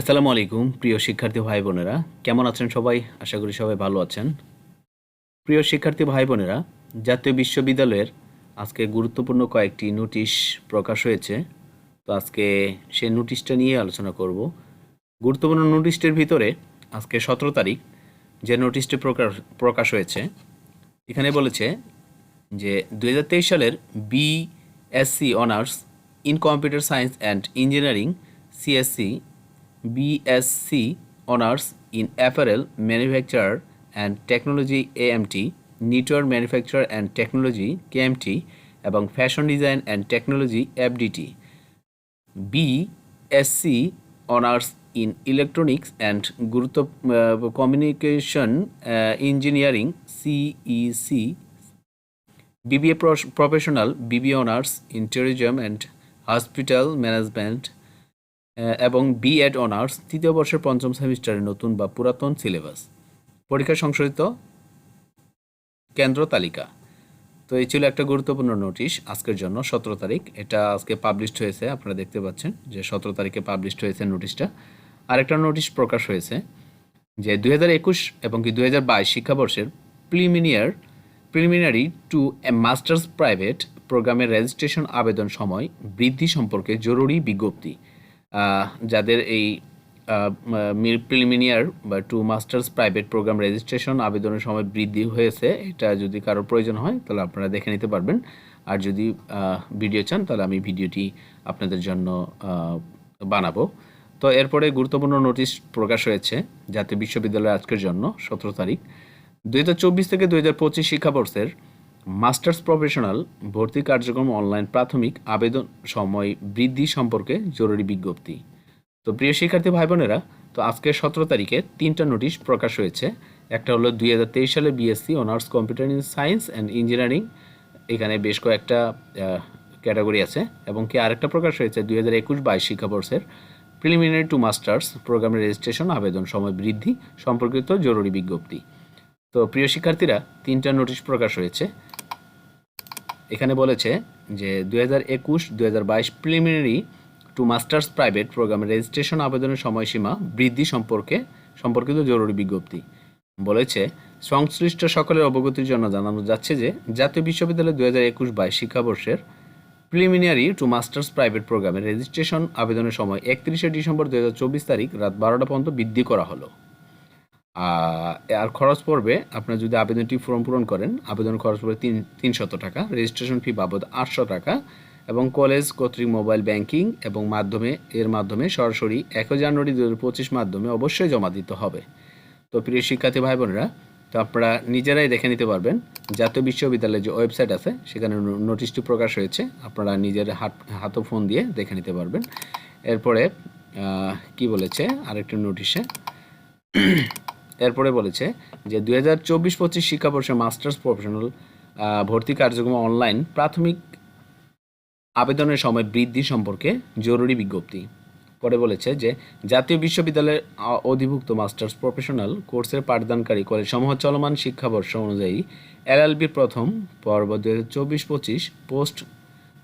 আসসালামু আলাইকুম, প্রিয় শিক্ষার্থী ভাই বোনেরা। কেমন আছেন সবাই? আশা করি সবাই ভালো আছেন। প্রিয় শিক্ষার্থী ভাই বোনেরা, জাতীয় বিশ্ববিদ্যালয়ের আজকে গুরুত্বপূর্ণ কয়েকটি নোটিশ প্রকাশ হয়েছে। তো আজকে সে নোটিশটা নিয়ে আলোচনা করব। গুরুত্বপূর্ণ নোটিশটির ভিতরে আজকে সতেরো তারিখ যে নোটিশটি প্রকাশ প্রকাশ হয়েছে, এখানে বলেছে যে দু হাজার তেইশ সালের BSc honours in computer science and engineering CSC BSc honours in apparel manufacture and technology AMT knitwear manufacture and technology KMT এবং fashion design and technology FDT BSc honours in electronics and গুরুত্ব communication engineering CEC Professional, BBA Honors in Tourism and Hospital Management ah, এবং B Ed honours তৃতীয় বর্ষের পঞ্চম সেমিস্টারের নতুন বা পুরাতন সিলেবাস পরীক্ষা সংশোধিত কেন্দ্র তালিকা। তো এই ছিল একটা গুরুত্বপূর্ণ নোটিশ আজকের জন্য, সতেরো তারিখ। এটা আজকে পাবলিশড হয়েছে, আপনারা দেখতে পাচ্ছেন যে সতেরো তারিখে পাবলিশড হয়েছে নোটিশটা আরেকটা নোটিশ প্রকাশ হয়েছে যে দুই হাজার একুশ এবং কি দুই হাজার বাইশ শিক্ষাবর্ষের preliminary preliminary to a masters private প্রোগ্রামের রেজিস্ট্রেশন আবেদন সময় বৃদ্ধি সম্পর্কে জরুরি বিজ্ঞপ্তি। যাদের এই মির প্রিলিমিনিয়ার বা to masters private programme registration আবেদনের সময় বৃদ্ধি হয়েছে, এটা যদি কারোর প্রয়োজন হয়, তাহলে আপনারা দেখে নিতে পারবেন। আর যদি ভিডিও চান, তাহলে আমি ভিডিওটি আপনাদের জন্য বানাবো। তো এরপরে গুরুত্বপূর্ণ নোটিশ প্রকাশ হয়েছে জাতীয় বিশ্ববিদ্যালয় আজকের জন্য, সতেরো তারিখ। দুই থেকে দুই হাজার পঁচিশ শিক্ষাবর্ষের মাস্টার্স প্রফেশনাল ভর্তি কার্যক্রম অনলাইন প্রাথমিক আবেদন সময় বৃদ্ধি সম্পর্কে জরুরি বিজ্ঞপ্তি। তো প্রিয় শিক্ষার্থী ভাই বোনেরা তো আজকে সতেরো তারিখে তিনটা নোটিশ প্রকাশ হয়েছে। একটা হলো দুই হাজার তেইশ সালে BSc honours computer in science and engineering এখানে বেশ কয়েকটা ক্যাটাগরি আছে এবং কি আরেকটা প্রকাশ হয়েছে দুই হাজার একুশ বাইশ শিক্ষাবর্ষের প্রিলিমিনারি টু মাস্টার্স প্রোগ্রামের রেজিস্ট্রেশন আবেদন সময় বৃদ্ধি সম্পর্কিত জরুরি বিজ্ঞপ্তি। তো প্রিয় শিক্ষার্থীরা, তিনটা নোটিশ প্রকাশ হয়েছে। এখানে বলেছে যে দুই হাজার একুশ, দুই হাজার বাইশ প্রিলিমিনারি টু মাস্টার্স প্রাইভেট প্রোগ্রামের রেজিস্ট্রেশন আবেদনের সময়সীমা বৃদ্ধি সম্পর্কে সম্পর্কিত জরুরি বিজ্ঞপ্তি। বলেছে, সংশ্লিষ্ট সকলের অবগতির জন্য জানানো যাচ্ছে যে জাতীয় বিশ্ববিদ্যালয় দুই হাজার একুশ বাইশ শিক্ষাবর্ষের প্রিলিমিনারি টু মাস্টার্স প্রাইভেট প্রোগ্রামের রেজিস্ট্রেশন আবেদনের সময় একত্রিশে ডিসেম্বর দু তারিখ রাত বারোটা পর্যন্ত বৃদ্ধি করা হলো। আর খরচ পড়বে, আপনার যদি আবেদনটি ফর্ম পূরণ করেন, আবেদন খরচ পড়বে তিন, তিনশত টাকা রেজিস্ট্রেশন ফি বাবদ আটশো টাকা এবং কলেজ কর্তৃক মোবাইল ব্যাংকিং এবং মাধ্যমে, এর মাধ্যমে সরাসরি একই জানুয়ারি দু হাজার পঁচিশ মাধ্যমে অবশ্যই জমা দিতে হবে। তো প্রিয় শিক্ষার্থী ভাই বোনেরা তো আপনারা নিজেরাই দেখে নিতে পারবেন, জাতীয় বিশ্ববিদ্যালয়ের যে ওয়েবসাইট আছে, সেখানে নোটিশটি প্রকাশ হয়েছে, আপনারা নিজের হাত হাতো ফোন দিয়ে দেখে নিতে পারবেন। এরপরে কি বলেছে? আরেকটি নোটিশে এরপরে বলেছে যে দুই হাজার চব্বিশ পঁচিশ শিক্ষাবর্ষে মাস্টার্স প্রফেশনাল ভর্তি কার্যক্রম অনলাইন প্রাথমিক আবেদনের সময় বৃদ্ধি সম্পর্কে জরুরি বিজ্ঞপ্তি। পরে বলেছে যে জাতীয় বিশ্ববিদ্যালয়ের অধিভুক্ত মাস্টার্স প্রফেশনাল কোর্সের পাঠদানকারী কলেজ সমূহ চলমান শিক্ষাবর্ষ অনুযায়ী এলএলবি প্রথম পর্ব দু হাজার চব্বিশ পঁচিশ পোস্ট,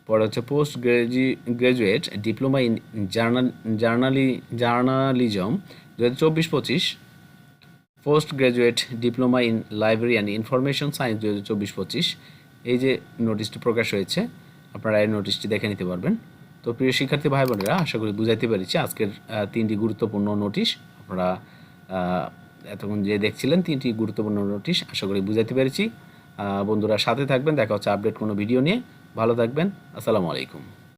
পরে হচ্ছে post gradu, graduate diploma in journal, journali, journalism দু হাজার চব্বিশ পঁচিশ post graduate diploma in library and information science দু হাজার চব্বিশ পঁচিশ। এই যে নোটিশটি প্রকাশ হয়েছে, আপনারা এই নোটিশটি দেখে নিতে পারবেন। তো প্রিয় শিক্ষার্থী ভাই বোনেরা আশা করি বুঝাইতে পেরেছি আজকের তিনটি গুরুত্বপূর্ণ নোটিশ। আপনারা এতক্ষণ যে দেখছিলেন তিনটি গুরুত্বপূর্ণ নোটিশ, আশা করি বুঝাইতে পেরেছি। বন্ধুরা সাথে থাকবেন, দেখা হচ্ছে আপডেট কোনো ভিডিও নিয়ে। ভালো থাকবেন, আসসালামু আলাইকুম।